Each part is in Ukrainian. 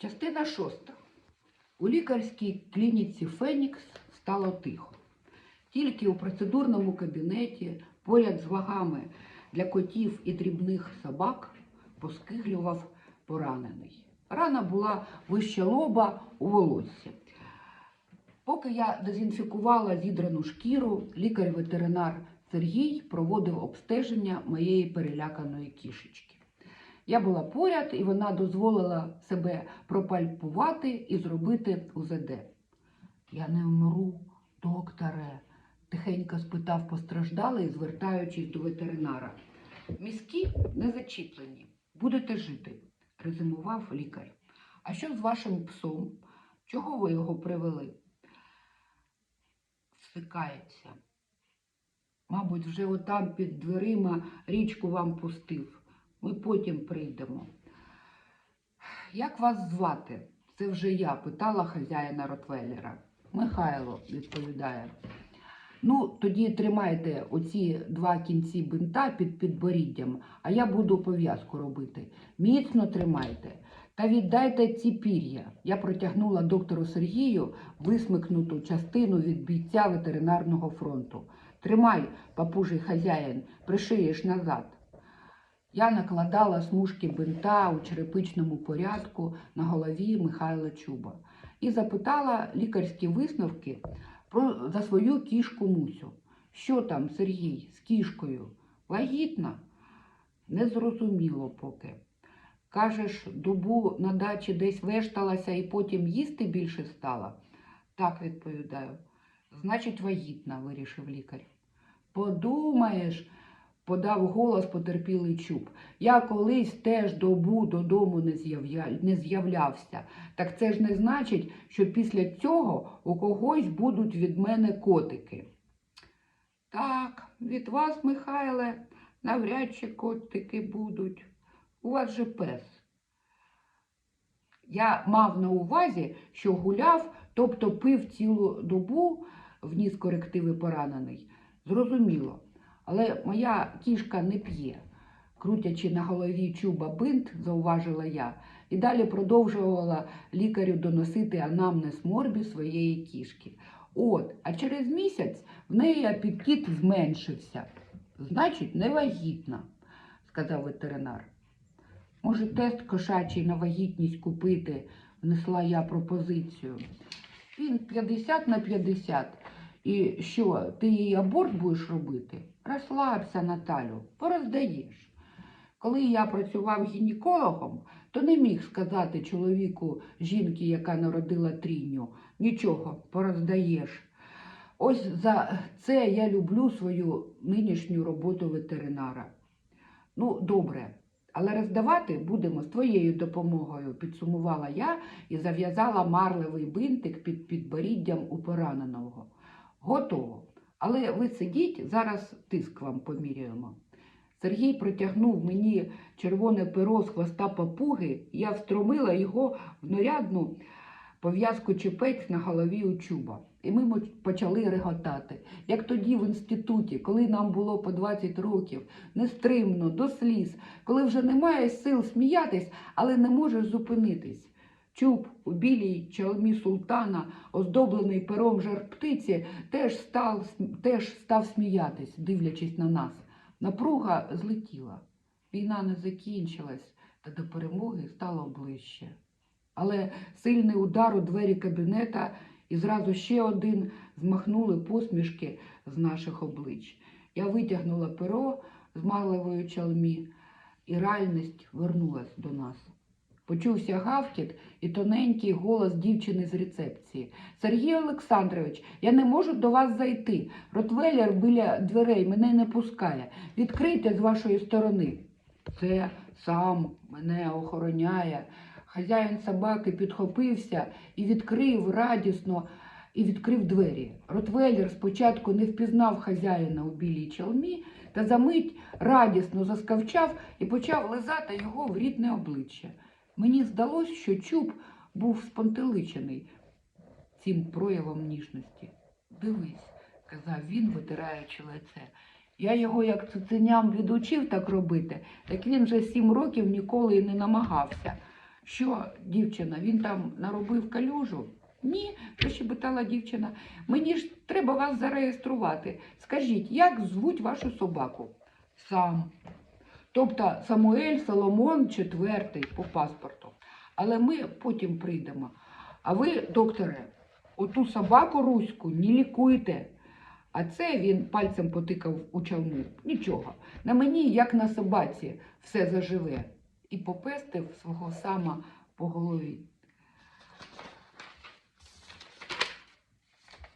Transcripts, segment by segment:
Частина шоста. У лікарській клініці Фенікс стало тихо. Тільки у процедурному кабінеті, поряд з вагами для котів і дрібних собак, поскиглював поранений. Рана була вище лоба у волоссі. Поки я дезінфікувала зідрану шкіру, лікар-ветеринар Сергій проводив обстеження моєї переляканої кішечки. Я була поряд, і вона дозволила себе пропальпувати і зробити УЗД. Я не вмру, докторе, тихенько спитав постраждалий, звертаючись до ветеринара. Мізки не зачіплені, будете жити, резюмував лікар. А що з вашим псом? Чого ви його привели? Всикається. Мабуть, вже отам під дверима річку вам пустив. Ми потім прийдемо. Як вас звати? Це вже я питала хазяїна Ротвеллера. Михайло відповідає. Ну, тоді тримайте оці два кінці бинта під підборіддям, а я буду пов'язку робити. Міцно тримайте. Та віддайте ці пір'я. Я протягнула доктору Сергію висмикнуту частину від бійця ветеринарного фронту. Тримай, папужий хазяїн, пришиєш назад. Я накладала смужки бинта у черепичному порядку на голові Михайла Чуба і запитала лікарські висновки про, за свою кішку Мусю. Що там, Сергій, з кішкою? Вагітна? Незрозуміло поки. Кажеш, добу на дачі десь вешталася і потім їсти більше стала? Так, відповідаю. Значить, вагітна, вирішив лікар. Подумаєш, подав голос потерпілий чуб. Я колись теж добу додому не з'явля- не з'являвся. Так це ж не значить, що після цього у когось будуть від мене котики. Так, від вас, Михайле, навряд чи котики будуть. У вас же пес. Я мав на увазі, що гуляв, тобто пив цілу добу, вніс корективи поранений. Зрозуміло. Але моя кішка не п'є. Крутячи на голові чуба бинт, зауважила я, і далі продовжувала лікарю доносити анамнез морбі своєї кішки. От, а через місяць в неї апетит зменшився. Значить, не вагітна, сказав ветеринар. Може, тест кошачий на вагітність купити, внесла я пропозицію. Він 50 на 50. І що, ти їй аборт будеш робити? Розслабся, Наталю, пороздаєш. Коли я працював гінекологом, то не міг сказати чоловіку жінки, яка народила трійню, нічого, пороздаєш. Ось за це я люблю свою нинішню роботу ветеринара. Ну, добре, але роздавати будемо з твоєю допомогою, підсумувала я і зав'язала марливий бинтик під підборіддям у пораненого. Готово. Але ви сидіть, зараз тиск вам поміряємо. Сергій протягнув мені червоне перо з хвоста папуги, я встромила його в нарядну пов'язку чепець на голові у чуба. І ми почали реготати. Як тоді в інституті, коли нам було по 20 років, нестримно, до сліз, коли вже немає сил сміятись, але не можеш зупинитись. Чуб у білій чалмі султана, оздоблений пером жар птиці, теж став, теж став сміятись, дивлячись на нас. Напруга злетіла. Війна не закінчилась, та до перемоги стало ближче. Але сильний удар у двері кабінета і зразу ще один змахнули посмішки з наших облич. Я витягнула перо з марливої чалмі, і реальність вернулась до нас. Почувся гавкіт і тоненький голос дівчини з рецепції. Сергій Олександрович, я не можу до вас зайти. Ротвеллер біля дверей мене не пускає. Відкрийте з вашої сторони. Це сам мене охороняє. Хазяїн собаки підхопився і відкрив радісно і відкрив двері. Ротвейлер спочатку не впізнав хазяїна у білій чалмі, та за мить радісно заскавчав і почав лизати його в рідне обличчя. Мені здалось, що чуб був спонтеличений цим проявом ніжності. Дивись, казав він, витираючи лице. Я його як цуценям відучив так робити, так він вже сім років ніколи і не намагався. Що, дівчина, він там наробив калюжу? Ні, защебетала дівчина. Мені ж треба вас зареєструвати. Скажіть, як звуть вашу собаку? Сам. Тобто Самуель Соломон четвертий по паспорту. Але ми потім прийдемо. А ви, докторе, оту собаку руську не лікуйте. А це він пальцем потикав у чалму. Нічого. На мені, як на собаці, все заживе. І попестив свого сама по голові.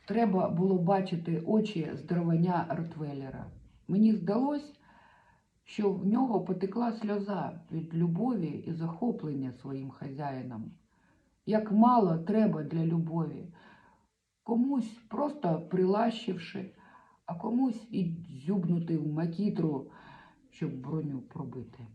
Треба було бачити очі здоровання Ротвейлера. Мені здалось, що в нього потекла сльоза від любові і захоплення своїм хазяїном. Як мало треба для любові, комусь просто прилащивши, а комусь і дзюбнути в макітру, щоб броню пробити.